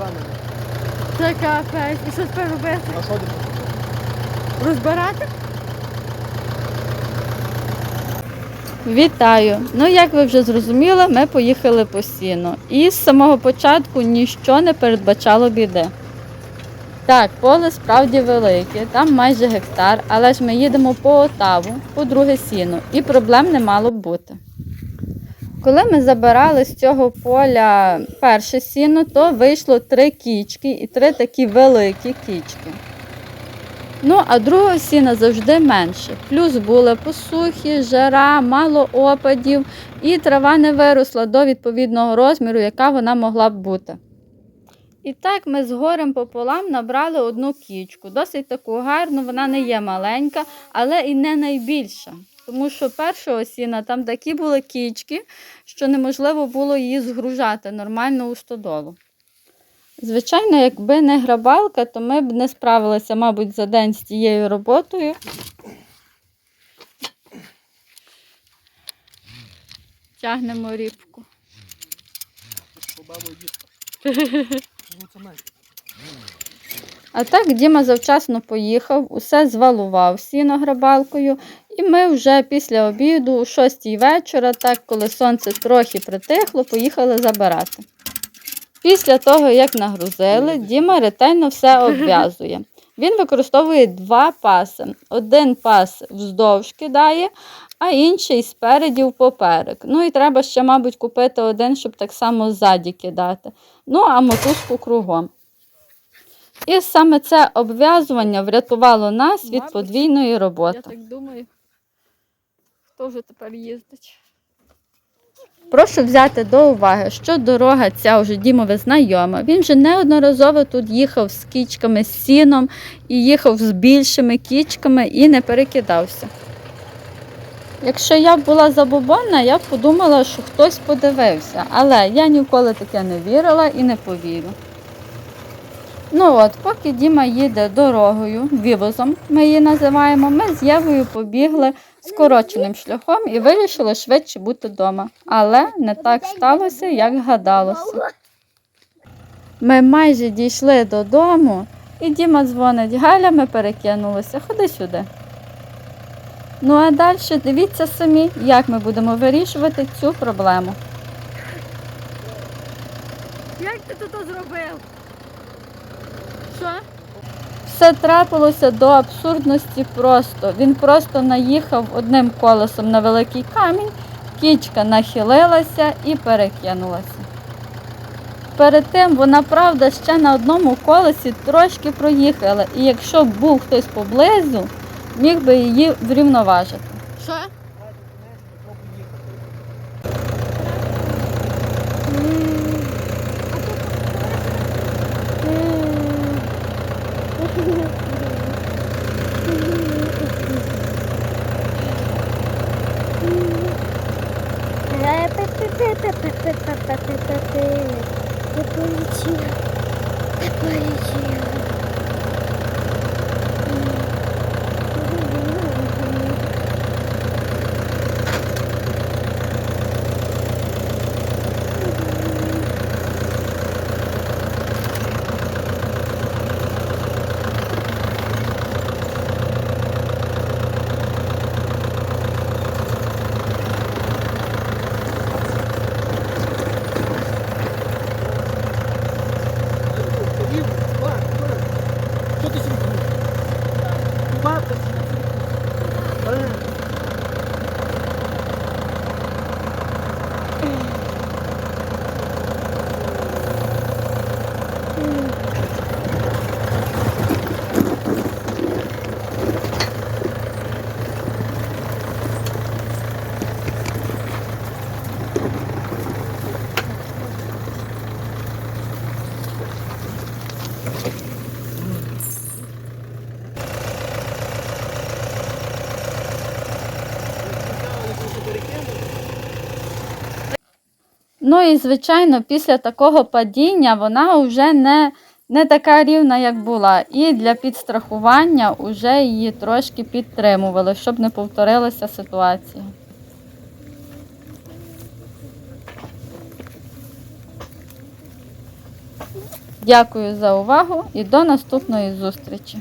камеру. Це капець. І що тепер робити? А що ти? Розбирати? Вітаю! Ну, як ви вже зрозуміли, ми поїхали по сіну. І з самого початку ніщо не передбачало біди. Так, поле справді велике, там майже гектар, але ж ми їдемо по Отаву, по друге сіно, і проблем не мало б бути. Коли ми забирали з цього поля перше сіно, то вийшло три кічки і три такі великі кічки. Ну, а другого сіна завжди менше. Плюс були посухи, жара, мало опадів, і трава не виросла до відповідного розміру, яка вона могла б бути. І так ми з горем пополам набрали одну кічку. Досить таку гарну, вона не є маленька, але і не найбільша. Тому що першого сіна там такі були кічки, що неможливо було її згружати нормально у стодолу. Звичайно, якби не грабалка, то ми б не справилися, мабуть, за день з тією роботою. Тягнемо рібку. А так Діма завчасно поїхав, усе звалував сіно грабалкою, і ми вже після обіду, о 6 вечора, так коли сонце трохи притихло, поїхали забирати. Після того, як нагрузили, Діма ретельно все обв'язує. Він використовує два паси. Один пас вздовж кидає, а інший спереді впоперек. Ну і треба ще, мабуть, купити один, щоб так само ззаді кидати. Ну, а мотузку кругом. І саме це обв'язування врятувало нас від подвійної роботи. Я так думаю. Вже тепер їздить? Прошу взяти до уваги, що дорога ця вже Дімове знайома. Він вже неодноразово тут їхав з кічками, з сіном і їхав з більшими кічками і не перекидався. Якщо я б була забобонна, я б подумала, що хтось подивився, але я ніколи таке не вірила і не повірю. Ну от, поки Діма їде дорогою, вівозом, ми її називаємо, ми з Євою побігли скороченим шляхом і вирішили швидше бути вдома. Але не так сталося, як гадалося. Ми майже дійшли додому, і Діма дзвонить, Галя, ми перекинулися, ходи сюди. Ну а далі дивіться самі, як ми будемо вирішувати цю проблему. Як ти тут зробив? Що? Все трапилося до абсурдності просто. Він просто наїхав одним колесом на великий камінь, кічка нахилилася і перекинулася. Перед тим вона, правда, ще на одному колесі трошки проїхала, і якщо б був хтось поблизу, міг би її врівноважити. Що? Я полетела. Я Що Ну і звичайно, після такого падіння вона вже не, не така рівна, як була. І для підстрахування вже її трошки підтримували, щоб не повторилася ситуація. Дякую за увагу і до наступної зустрічі!